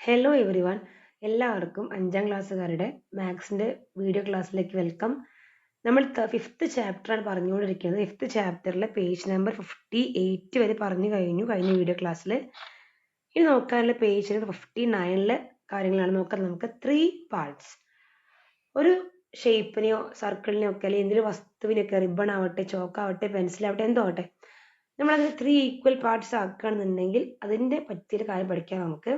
Hello every one എല്ലാവർക്കും അഞ്ചാം ക്ലാസ്സുകാരുടെ മാത്സിന്റെ വീഡിയോ ക്ലാസ്സിലേക്ക് വെൽക്കം. നമ്മൾ ഫിഫ്ത്ത് ചാപ്റ്ററാണ് പറഞ്ഞുകൊണ്ടിരിക്കുന്നത്. ഫിഫ്ത്ത് ചാപ്റ്ററിലെ പേജ് നമ്പർ ഫിഫ്റ്റി എയ്റ്റ് വരെ പറഞ്ഞു കഴിഞ്ഞു കഴിഞ്ഞ വീഡിയോ ക്ലാസ്സിൽ ഇനി നോക്കാനുള്ള പേജ് നമ്പർ ഫിഫ്റ്റി നയനിലെ കാര്യങ്ങളാണ് നോക്കാൻ നമുക്ക് ത്രീ പാർട്സ് ഒരു ഷേപ്പിനെയോ സർക്കിളിനെയോ ഒക്കെ അല്ലെങ്കിൽ എന്തൊരു വസ്തുവിനൊക്കെ റിബൺ ആവട്ടെ ചോക്കാവട്ടെ പെൻസിലാവട്ടെ എന്തോ ആവട്ടെ. നമ്മളതിന് ത്രീ ഈക്വൽ പാർട്സ് ആക്കുകയാണെന്നുണ്ടെങ്കിൽ അതിന്റെ പറ്റിയൊരു കാര്യം പഠിക്കാം നമുക്ക്.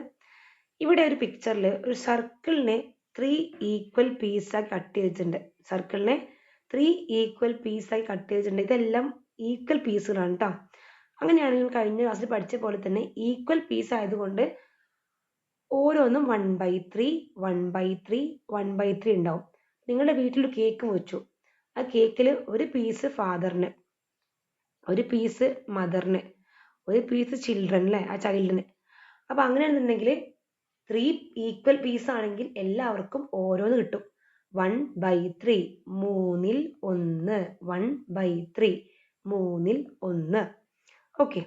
ഇവിടെ ഒരു പിക്ചറിൽ ഒരു സർക്കിളിനെ ത്രീ ഈക്വൽ പീസായി കട്ട് ചെയ്തിട്ടുണ്ട്. സർക്കിളിനെ ത്രീ ഈക്വൽ പീസായി കട്ട് ചെയ്തിട്ടുണ്ട്. ഇതെല്ലാം ഈക്വൽ പീസുകളാണ് കേട്ടോ അങ്ങനെയാണെങ്കിൽ കഴിഞ്ഞ ക്ലാസ്സിൽ പഠിച്ച പോലെ തന്നെ ഈക്വൽ പീസ് ആയതുകൊണ്ട് ഓരോന്നും one by three one by three one by three ഉണ്ടാവും. നിങ്ങളുടെ വീട്ടിൽ കേക്ക് വെച്ചു. ആ കേക്കിൽ ഒരു പീസ് ഫാദറിന് ഒരു പീസ് മദറിന് ഒരു പീസ് ചിൽഡ്രൻ അല്ലേ ആ ചൈൽഡിന് അപ്പോൾ അങ്ങനെയാണെന്നുണ്ടെങ്കിൽ ത്രീ ഈക്വൽ പീസ് ആണെങ്കിൽ എല്ലാവർക്കും ഓരോന്ന് കിട്ടും. വൺ ബൈ ത്രീ മൂന്നിൽ ഒന്ന്. വൺ ബൈ ത്രീ മൂന്നിൽ ഒന്ന്. ഓക്കെ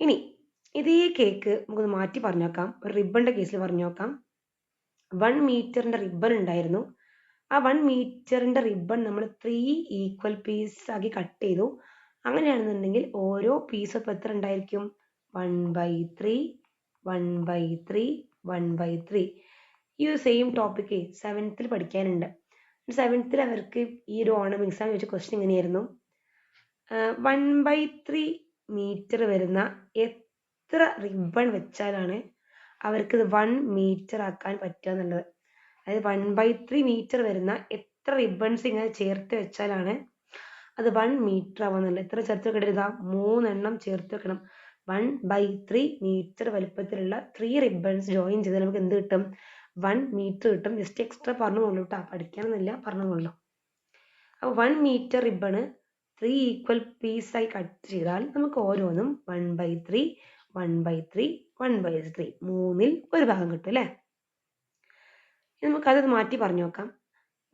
ഇനി ഇതേ കേക്ക് നമുക്കൊന്ന് മാറ്റി പറഞ്ഞു നോക്കാം ഒരു റിബണിന്റെ കേസിൽ പറഞ്ഞു നോക്കാം വൺ മീറ്ററിന്റെ റിബൺ ഉണ്ടായിരുന്നു. ആ വൺ മീറ്ററിന്റെ റിബൺ നമ്മൾ ത്രീ ഈക്വൽ പീസ് ആക്കി കട്ട് ചെയ്തു. അങ്ങനെയാണെന്നുണ്ടെങ്കിൽ ഓരോ പീസ് അപ്പോൾ എത്ര ഉണ്ടായിരിക്കും? One by three one by three one by three ഈ ഒരു സെയിം ടോപ്പിക്ക് സെവൻത്തിൽ പഠിക്കാനുണ്ട്. സെവൻത്തിൽ അവർക്ക് ഈ ഒരു ഓണം എക്സാം ചോദിച്ച ക്വസ്റ്റ്യൻ ഇങ്ങനെയായിരുന്നു വൺ ബൈ ത്രീ മീറ്റർ വരുന്ന എത്ര റിബൺ വെച്ചാലാണ് അവർക്ക് വൺ മീറ്റർ ആക്കാൻ പറ്റുക എന്നുള്ളത്? അതായത് വൺ ബൈ ത്രീ മീറ്റർ വരുന്ന എത്ര റിബൺസ് ഇങ്ങനെ ചേർത്ത് വെച്ചാലാണ് അത് വൺ മീറ്റർ ആവുന്നുള്ളത് എത്ര ചേർത്ത് വെക്കേണ്ടത് മൂന്നെണ്ണം ചേർത്ത് വെക്കണം. വൺ ബൈ ത്രീ മീറ്റർ വലുപ്പത്തിലുള്ള ത്രീ റിബൺസ് ജോയിൻ ചെയ്താൽ നമുക്ക് എന്ത് കിട്ടും? വൺ മീറ്റർ കിട്ടും. ജസ്റ്റ് എക്സ്ട്രാ പറഞ്ഞു കൊള്ളു കേട്ടോ പറഞ്ഞു പറഞ്ഞുകൊള്ളൂ അപ്പോൾ one metre ribbon three equal പീസായി cut ചെയ്താൽ നമുക്ക് ഓരോന്നും one by three one by three one by three മൂന്നിൽ ഒരു ഭാഗം കിട്ടും അല്ലേ? നമുക്കത് മാറ്റി പറഞ്ഞു നോക്കാം.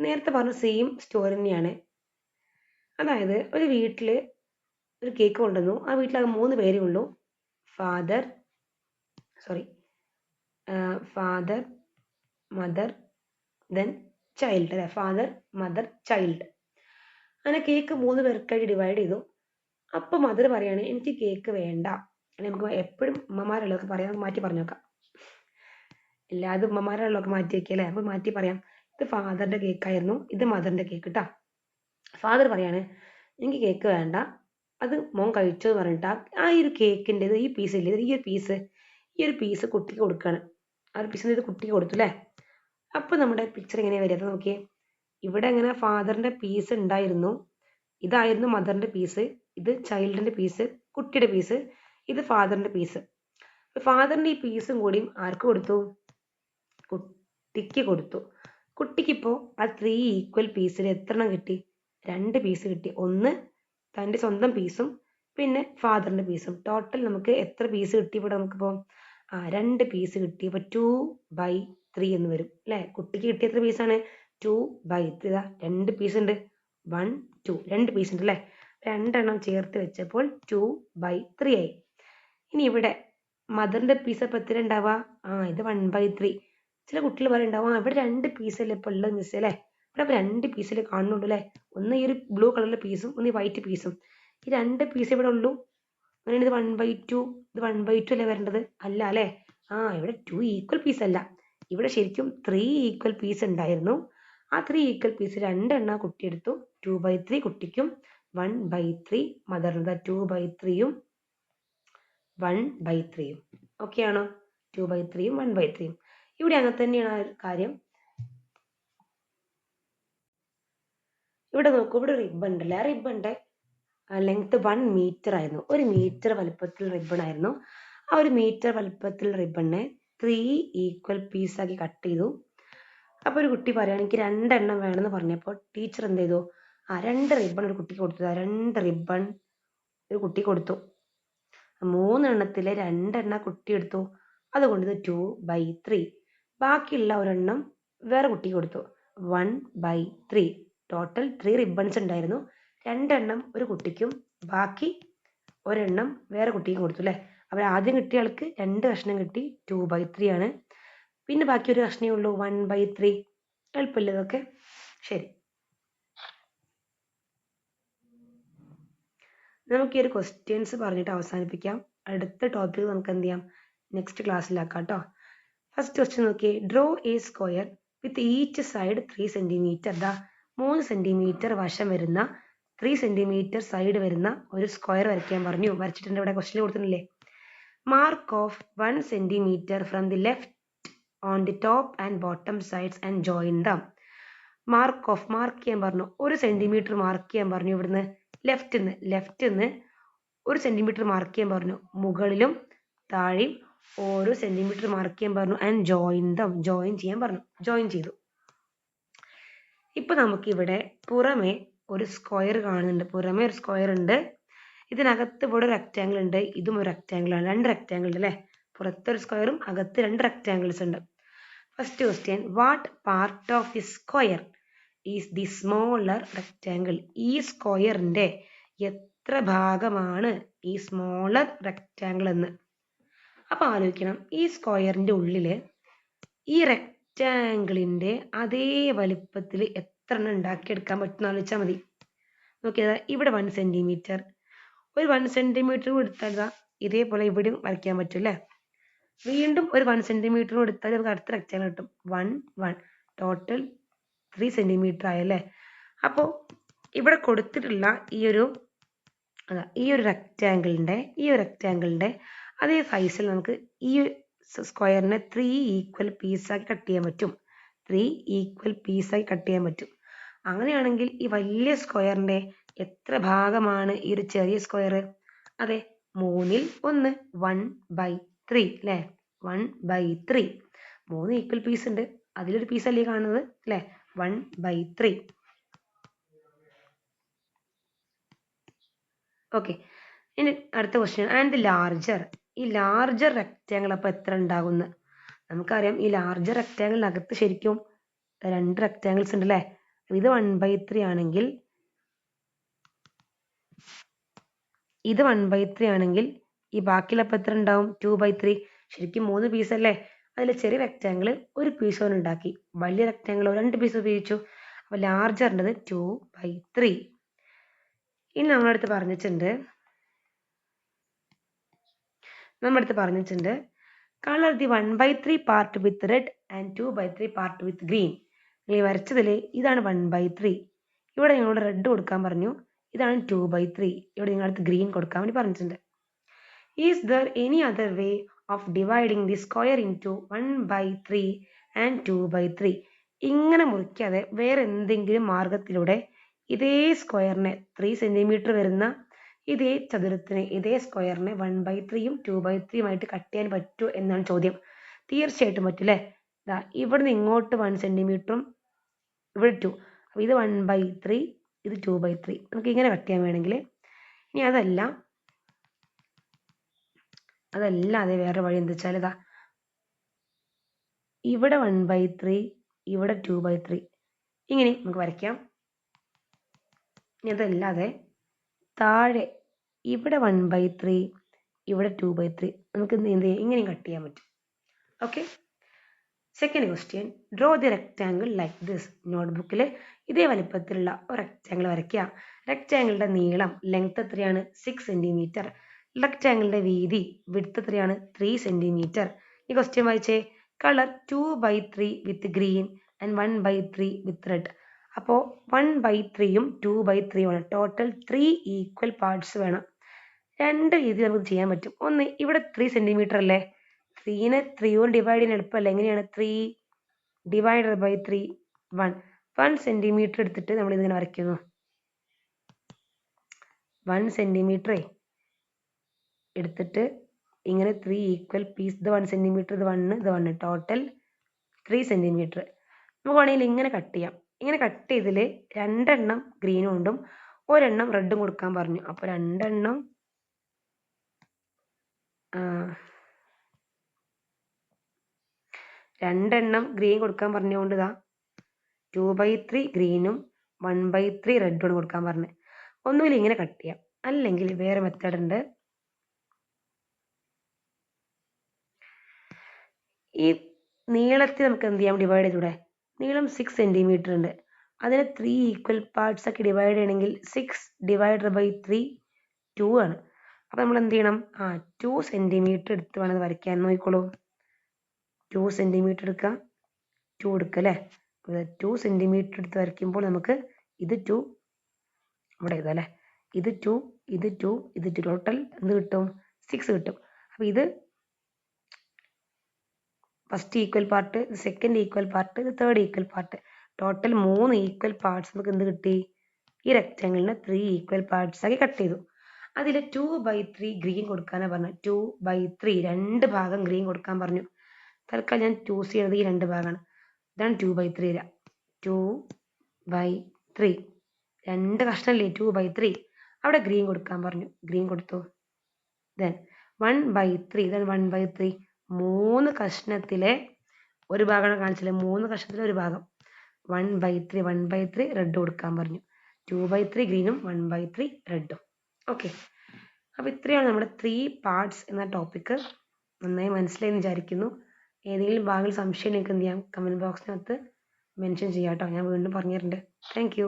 നേരത്തെ പറഞ്ഞ സെയിം സ്റ്റോറി തന്നെയാണ്. അതായത് ഒരു വീട്ടിൽ ഒരു കേക്ക് കൊണ്ടുവന്നു. ആ വീട്ടിൽ അത് മൂന്ന് പേരേ ഉള്ളൂ. Father sorry father mother then child അല്ലെ? ഫാദർ മദർ ചൈൽഡ് അങ്ങനെ കേക്ക് മൂന്ന് പേർക്കായിട്ട് ഡിവൈഡ് ചെയ്തു. അപ്പോൾ മദർ പറയാണ് എനിക്ക് കേക്ക് വേണ്ട. നമുക്ക് എപ്പോഴും ഉമ്മമാരുള്ളതൊക്കെ പറയാം മാറ്റി പറഞ്ഞു നോക്കാം എല്ലാതും ഉമ്മമാരുള്ളതൊക്കെ മാറ്റി വെക്കുക അല്ലേ? അപ്പോൾ മാറ്റി പറയാം ഇത് ഫാദറിന്റെ കേക്കായിരുന്നു ഇത് മദറിന്റെ കേക്ക് കേട്ടോ ഫാദർ പറയാണ് എനിക്ക് കേക്ക് വേണ്ട അത് മോൻ കഴിച്ചു പറഞ്ഞിട്ട് ആ ഒരു കേക്കിന്റെ ഈ പീസ് ഇല്ലേ ഈ ഒരു പീസ് ഈ ഒരു പീസ് കുട്ടിക്ക് കൊടുക്കുകയാണ് ആ ഒരു പീസ് ഇത് കുട്ടിക്ക് കൊടുത്തു അല്ലേ അപ്പോൾ നമ്മുടെ പിക്ചർ ഇങ്ങനെ വരിക? നോക്കിയേ. ഇവിടെ എങ്ങനെ ഫാദറിന്റെ പീസ് ഉണ്ടായിരുന്നു. ഇതായിരുന്നു മദറിന്റെ പീസ് ഇത് ചൈൽഡിന്റെ പീസ് കുട്ടിയുടെ പീസ് ഇത് ഫാദറിന്റെ പീസ് ഫാദറിന്റെ ഈ പീസും കൂടിയും ആർക്ക് കൊടുത്തു? കുട്ടിക്ക് കൊടുത്തു. കുട്ടിക്കിപ്പോൾ ആ ത്രീ ഈക്വൽ പീസിൽ എത്ര എണ്ണം കിട്ടി? രണ്ട് പീസ് കിട്ടി. ഒന്ന് തന്റെ സ്വന്തം പീസും പിന്നെ ഫാദറിന്റെ പീസും ടോട്ടൽ നമുക്ക് എത്ര പീസ് കിട്ടി ഇവിടെ നമുക്കിപ്പോൾ ആ രണ്ട് പീസ് കിട്ടി. അപ്പോൾ ടു ബൈ ത്രീ എന്ന് വരും അല്ലേ? കുട്ടിക്ക് കിട്ടിയ എത്ര പീസാണ് ടു ബൈ ത്രീ ഇതാ രണ്ട് പീസ് ഉണ്ട്. വൺ ടു രണ്ട് പീസ് ഉണ്ട് അല്ലേ? രണ്ടെണ്ണം ചേർത്ത് വെച്ചപ്പോൾ ടു ബൈ ത്രീ ആയി. ഇനി ഇവിടെ മദറിന്റെ പീസ് അപ്പോൾ എത്ര ഉണ്ടാവുക ആ ഇത് വൺ ബൈ ത്രീ ചില കുട്ടികൾ പറയുന്നുണ്ടാവും ആ ഇവിടെ രണ്ട് പീസല്ലേ ഇപ്പോൾ ഉള്ളത് മിസ് അല്ലേ? ഇവിടെ രണ്ട് പീസിൽ കാണുന്നുണ്ട് അല്ലേ ഒന്ന് ഈ ഒരു ബ്ലൂ കളറിലെ പീസും ഒന്ന് ഈ വൈറ്റ് പീസും ഈ രണ്ട് പീസ് ഇവിടെ ഉള്ളൂ. അങ്ങനെയാണ് ഇത് വൺ ബൈ ടു ഇത് വൺ ബൈ ടു അല്ലേ വരേണ്ടത്? അല്ല അല്ലേ? ആ ഇവിടെ ടു ഈക്വൽ പീസ് അല്ല. ഇവിടെ ശരിക്കും ത്രീ ഈക്വൽ പീസ് ഉണ്ടായിരുന്നു. ആ ത്രീ ഈക്വൽ പീസ് രണ്ടെണ്ണ കുട്ടി എടുത്തു. ടു ബൈ ത്രീ കുട്ടിക്കും വൺ ബൈ ത്രീ മദറിന്റെ ടു ബൈ ത്രീയും വൺ ബൈ ത്രീയും ഓക്കെ ആണോ? ടു ബൈ ത്രീയും വൺ ബൈ ത്രീയും ഇവിടെ അങ്ങനെ തന്നെയാണ് കാര്യം. ഇവിടെ നോക്കൂ ഇവിടെ റിബൺ ഉണ്ടല്ലേ? ആ റിബണിന്റെ ലെങ്ത് വൺ മീറ്റർ ആയിരുന്നു. ഒരു മീറ്റർ വലുപ്പത്തിൽ റിബൺ ആയിരുന്നു. ആ ഒരു മീറ്റർ വലുപ്പത്തിൽ റിബണിനെ ത്രീ ഈക്വൽ പീസ് ആക്കി കട്ട് ചെയ്തു. അപ്പോൾ ഒരു കുട്ടി പറയുകയാണ് എനിക്ക് രണ്ടെണ്ണം വേണമെന്ന് പറഞ്ഞപ്പോൾ ടീച്ചർ എന്ത് ചെയ്തു? ആ രണ്ട് റിബൺ ഒരു കുട്ടിക്ക് കൊടുത്തു. ആ രണ്ട് റിബൺ ഒരു കുട്ടി കൊടുത്തു. മൂന്നെണ്ണത്തിലെ രണ്ടെണ്ണ കുട്ടി എടുത്തു. അതുകൊണ്ട് ഇത് ടു ബൈ ത്രീ ബാക്കിയുള്ള ഒരെണ്ണം വേറെ കുട്ടി കൊടുത്തു. One by three total three ribbons ഉണ്ടായിരുന്നു. രണ്ടെണ്ണം ഒരു കുട്ടിക്കും ബാക്കി ഒരെണ്ണം വേറെ കുട്ടിക്കും കൊടുത്തു അല്ലേ? അപ്പോൾ ആദ്യം കിട്ടിയ ആൾക്ക് രണ്ട് കഷ്ണം കിട്ടി ടു ബൈ ത്രീ ആണ്. പിന്നെ ബാക്കി ഒരു കഷ്ണേ ഉള്ളൂ വൺ ബൈ ത്രീ എളുപ്പമില്ല ഇതൊക്കെ? ശരി. നമുക്ക് ഈ ഒരു ക്വസ്റ്റ്യൻസ് പറഞ്ഞിട്ട് അവസാനിപ്പിക്കാം. അടുത്ത ടോപ്പിക് നമുക്ക് എന്ത് ചെയ്യാം? നെക്സ്റ്റ് ക്ലാസ്സിലാക്കാം കേട്ടോ. ഫസ്റ്റ് ക്വസ്റ്റ്യൻ നോക്കിയേ. Draw a square with each side three centimetre ദാ മൂന്ന് സെന്റിമീറ്റർ വശം വരുന്ന ത്രീ സെന്റിമീറ്റർ സൈഡ് വരുന്ന ഒരു സ്ക്വയർ വരയ്ക്കാൻ പറഞ്ഞു. വരച്ചിട്ടുണ്ട് ഇവിടെ ക്വസ്റ്റിൽ കൊടുത്തിട്ടില്ലേ? Mark off one centimetre from the left on the top and bottom sides and join the mark off mark ചെയ്യാൻ പറഞ്ഞു. ഒരു സെന്റിമീറ്റർ മാർക്ക് ചെയ്യാൻ പറഞ്ഞു ഇവിടുന്ന്. ലെഫ്റ്റ് നിന്ന് ലെഫ്റ്റ് നിന്ന് ഒരു സെന്റിമീറ്റർ മാർക്ക് ചെയ്യാൻ പറഞ്ഞു. മുകളിലും താഴെയും ഓരോ സെന്റിമീറ്റർ മാർക്ക് ചെയ്യാൻ പറഞ്ഞു ആൻഡ് ജോയിൻ ദം ജോയിൻ ചെയ്യാൻ പറഞ്ഞു. ജോയിൻ ചെയ്തു. ഇപ്പൊ നമുക്കിവിടെ പുറമെ ഒരു സ്ക്വയർ കാണുന്നുണ്ട്. പുറമെ ഒരു സ്ക്വയർ ഉണ്ട്. ഇതിനകത്ത് ഇവിടെ റെക്റ്റാങ്കിൾ ഉണ്ട്. ഇതും ഒരു റെക്റ്റാങ്കിൾ ആണ്. രണ്ട് റെക്റ്റാങ്കിൾ ഉണ്ട് അല്ലേ? പുറത്തൊരു സ്ക്വയറും അകത്ത് രണ്ട് റെക്റ്റാങ്കിൾസ് ഉണ്ട്. First question what part of the square is the smaller rectangle ഈ സ്ക്വയറിന്റെ എത്ര ഭാഗമാണ് ഈ സ്മോളർ റെക്റ്റാങ്കിൾ എന്ന്? അപ്പൊ ആലോചിക്കണം. ഈ സ്ക്വയറിന്റെ ഉള്ളിൽ ഈ റെക്റ്റാങ്കിളിന്റെ അതേ വലിപ്പത്തിൽ എത്ര എണ്ണം ഉണ്ടാക്കിയെടുക്കാൻ പറ്റുന്നതെന്ന് വെച്ചാൽ മതി. നോക്കിയതാ ഇവിടെ വൺ സെന്റിമീറ്റർ ഒരു വൺ സെന്റിമീറ്റർ കൊടുത്താൽ ഇതേപോലെ ഇവിടെയും വരയ്ക്കാൻ പറ്റും അല്ലേ? വീണ്ടും ഒരു വൺ സെന്റിമീറ്റർ കൊടുത്താൽ നമുക്ക് അടുത്ത റെക്റ്റാങ്കിൾ കിട്ടും. One one total three centimetre ആയല്ലേ അപ്പോൾ ഇവിടെ കൊടുത്തിട്ടുള്ള ഈ ഒരു ഈ ഒരു റെക്റ്റാങ്കിളിന്റെ ഈ ഒരു റെക്റ്റാങ്കിളിന്റെ അതേ സൈസിൽ നമുക്ക് ഈ സ്ക്വയറിനെ ത്രീ ഈക്വൽ പീസാക്കി കട്ട് ചെയ്യാൻ പറ്റും. ത്രീ ഈക്വൽ പീസായി കട്ട് ചെയ്യാൻ പറ്റും. അങ്ങനെയാണെങ്കിൽ ഈ വലിയ സ്ക്വയറിന്റെ എത്ര ഭാഗമാണ് ഈ ഒരു ചെറിയ സ്ക്വയർ അതെ മൂന്നിൽ ഒന്ന് വൺ ബൈ ത്രീ അല്ലേ വൺ ബൈ ത്രീ മൂന്ന് ഈക്വൽ പീസ് ഉണ്ട്. അതിലൊരു പീസ് അല്ലേ കാണുന്നത്? അല്ലേ വൺ ബൈ ത്രീ ഓക്കെ ഇനി അടുത്ത ക്വസ്റ്റ്യൻ ആൻഡ് ലാർജർ ഈ ലാർജർ റെക്റ്റാങ്കിൾ അപ്പോൾ എത്ര ഉണ്ടാകുമെന്ന് നമുക്കറിയാം ഈ ലാർജർ റെക്റ്റാങ്കിളിനകത്ത് ശരിക്കും രണ്ട് റെക്റ്റാങ്കിൾസ് ഉണ്ട് അല്ലേ ഇത് വൺ ബൈ ത്രീ ആണെങ്കിൽ ഇത് വൺ ബൈ ത്രീ ആണെങ്കിൽ ഈ ബാക്കിയുള്ള അപ്പോൾ എത്ര ഉണ്ടാവും? ടു ബൈ ത്രീ ശരിക്കും മൂന്ന് പീസ് അല്ലേ? അതിൽ ചെറിയ റെക്റ്റാങ്കിൾ ഒരു പീസ് കൊണ്ട് ഉണ്ടാക്കി. വലിയ റെക്റ്റാങ്കിൾ രണ്ട് പീസ് ഉപയോഗിച്ചു. അപ്പോൾ ലാർജറിന്റെത് ടു ബൈ ത്രീ ഇനി നമ്മളടുത്ത് പറഞ്ഞിട്ടുണ്ട് നമ്മളടുത്ത് പറഞ്ഞിട്ടുണ്ട്. Colour the one by three part with red and two by three part with green നിങ്ങൾ വരച്ചതിൽ ഇതാണ് വൺ ബൈ ത്രീ ഇവിടെ നിങ്ങളോട് റെഡ് കൊടുക്കാൻ പറഞ്ഞു. ഇതാണ് ടു ബൈ ത്രീ ഇവിടെ നിങ്ങളടുത്ത് ഗ്രീൻ കൊടുക്കാൻ വേണ്ടി പറഞ്ഞിട്ടുണ്ട്. Is there any other way of dividing the square into one by three and two by three ഇങ്ങനെ മുറിക്കാതെ വേറെ എന്തെങ്കിലും മാർഗത്തിലൂടെ ഇതേ സ്ക്വയറിനെ ത്രീ സെന്റിമീറ്റർ വരുന്ന ഇതേ ചതുരത്തിന് ഇതേ സ്ക്വയറിനെ വൺ ബൈ ത്രീയും ടു ബൈ ത്രീയുമായിട്ട് കട്ട് ചെയ്യാൻ പറ്റുമോ എന്നാണ് ചോദ്യം. തീർച്ചയായിട്ടും പറ്റില്ലേ? ഇതാ ഇവിടുന്ന് ഇങ്ങോട്ട് വൺ സെന്റിമീറ്ററും ഇവിടെ ടു അപ്പോൾ ഇത് വൺ ബൈ ത്രീ ഇത് ടു ബൈ ത്രീ നമുക്ക് ഇങ്ങനെ കട്ട് ചെയ്യാൻ വേണമെങ്കിൽ ഇനി അതല്ല അതല്ലാതെ വേറെ വഴി എന്താ വെച്ചാൽ ഇതാ ഇവിടെ വൺ ബൈ ത്രീ ഇവിടെ ടു ബൈ ത്രീ ഇങ്ങനെ നമുക്ക് വരയ്ക്കാം. ഇനി അതല്ലാതെ താഴെ ഇവിടെ വൺ ബൈ ത്രീ ഇവിടെ ടു ബൈ ത്രീ നമുക്ക് എന്ത് ചെയ്യാം? ഇങ്ങനെയും കട്ട് ചെയ്യാൻ പറ്റും. Okay second question draw the rectangle like this നോട്ട്ബുക്കിൽ ഇതേ വലിപ്പത്തിലുള്ള ഒരു റെക്റ്റാങ്കിൾ വരയ്ക്കുക. റെക്റ്റാങ്കിളിന്റെ നീളം ലെങ്ത് എത്രയാണ്? സിക്സ് സെന്റിമീറ്റർ റെക്റ്റാങ്കിളിന്റെ വീതി വിഡ്ത്ത് എത്രയാണ്? ത്രീ സെന്റിമീറ്റർ ഈ ക്വസ്റ്റ്യൻ വായിച്ചേ. Colour two by three with green and one by three with red അപ്പോൾ വൺ ബൈ ത്രീയും ടു ബൈ ത്രീയും ആണ് ടോട്ടൽ ത്രീ ഈക്വൽ പാർട്സ് വേണം. രണ്ട് രീതിയിൽ നമുക്ക് ചെയ്യാൻ പറ്റും. ഒന്ന് ഇവിടെ ത്രീ സെന്റിമീറ്റർ അല്ലേ? ത്രീനെ ത്രീ കൊണ്ട് ഡിവൈഡ് ചെയ്യാൻ എളുപ്പമല്ല. എങ്ങനെയാണ്? Three divide by three one one centimetre എടുത്തിട്ട് നമ്മൾ ഇതിങ്ങനെ വരയ്ക്കുന്നു. വൺ സെന്റിമീറ്ററേ എടുത്തിട്ട് ഇങ്ങനെ ത്രീ ഈക്വൽ പീസ് ഇത് വൺ സെന്റിമീറ്റർ ഇത് വണ്ണ് ഇത് വണ്ണ് ടോട്ടൽ ത്രീ സെന്റിമീറ്റർ നമുക്ക് വേണമെങ്കിൽ ഇങ്ങനെ കട്ട് ചെയ്യാം. ഇങ്ങനെ കട്ട് ചെയ്തതിൽ രണ്ടെണ്ണം ഗ്രീനും കൊണ്ടും ഒരെണ്ണം റെഡും കൊടുക്കാൻ പറഞ്ഞു. അപ്പോൾ രണ്ടെണ്ണം രണ്ടെണ്ണം ഗ്രീൻ കൊടുക്കാൻ പറഞ്ഞുകൊണ്ട് ഇതാ. ടു ബൈ ത്രീ ഗ്രീനും വൺ ബൈ ത്രീ റെഡും കൊടുക്കാൻ പറഞ്ഞു. ഒന്നുമില്ല ഇങ്ങനെ കട്ട് ചെയ്യാം. അല്ലെങ്കിൽ വേറെ മെത്തേഡ് ഉണ്ട്. ഈ നീളത്തിൽ നമുക്ക് എന്ത് ചെയ്യാം? ഡിവൈഡ് ചെയ്തൂടെ. നീളം സിക്സ് സെന്റിമീറ്റർ ഉണ്ട്. അതിനെ ത്രീ ഈക്വൽ പാർട്സ് ആക്കി ഡിവൈഡ് ചെയ്യണമെങ്കിൽ six divide by three two ആണ്. അപ്പോൾ നമ്മൾ എന്ത് ചെയ്യണം? ആ ടു സെന്റിമീറ്റർ എടുത്ത് വേണം വരയ്ക്കാൻ. നോക്കിക്കോളൂ. ടു സെന്റിമീറ്റർ എടുക്കുക. ടു എടുക്കുക അല്ലേ? ടു സെന്റിമീറ്റർ എടുത്ത് വരയ്ക്കുമ്പോൾ നമുക്ക് ഇത് ടു ഇവിടെ ഇതല്ലേ ഇത് ടു ഇത് ടു ഇത് ടു ടോട്ടൽ എന്ത് കിട്ടും? സിക്സ് കിട്ടും. അപ്പോൾ ഇത് first equal part second equal part third equal part total മൂന്ന് ഈക്വൽ പാർട്സ് നമുക്ക് എന്ത് കിട്ടി? ഈ റെക്റ്റാങ്കിളിനെ ത്രീ ഈക്വൽ പാർട്സ് ആക്കി കട്ട് ചെയ്തു. അതിൽ ടു ബൈ ത്രീ ഗ്രീൻ കൊടുക്കാനാണ് പറഞ്ഞത് ടു ബൈ ത്രീ രണ്ട് ഭാഗം ഗ്രീൻ കൊടുക്കാൻ പറഞ്ഞു. തൽക്കാലം ഞാൻ ചൂസ് ചെയ്യുന്നത് ഈ രണ്ട് ഭാഗമാണ് ഇതാണ് two by three two by three രണ്ട് കഷ്ണമല്ലേ ടു ബൈ ത്രീ അവിടെ ഗ്രീൻ കൊടുക്കാൻ പറഞ്ഞു. ഗ്രീൻ കൊടുത്തു. Then one by three then one by three മൂന്ന് കഷ്ണത്തിലെ ഒരു ഭാഗമാണ് കാണിച്ചില്ലേ മൂന്ന് കഷ്ണത്തിലെ ഒരു ഭാഗം. One by three one by three red കൊടുക്കാൻ പറഞ്ഞു. ടു ബൈ ത്രീ ഗ്രീനും വൺ ബൈ ത്രീ റെഡും ഓക്കെ അപ്പോൾ ഇത്രയാണ് നമ്മുടെ ത്രീ പാർട്സ് എന്ന ടോപ്പിക്ക് നന്നായി മനസ്സിലായി എന്ന് വിചാരിക്കുന്നു. ഏതെങ്കിലും ഭാഗങ്ങൾ സംശയം നിങ്ങൾക്ക് എന്ത് ചെയ്യാം? കമന്റ് ബോക്സിനകത്ത് മെൻഷൻ ചെയ്യാം കേട്ടോ. ഞാൻ വീണ്ടും പറഞ്ഞു തരുന്നുണ്ട് താങ്ക്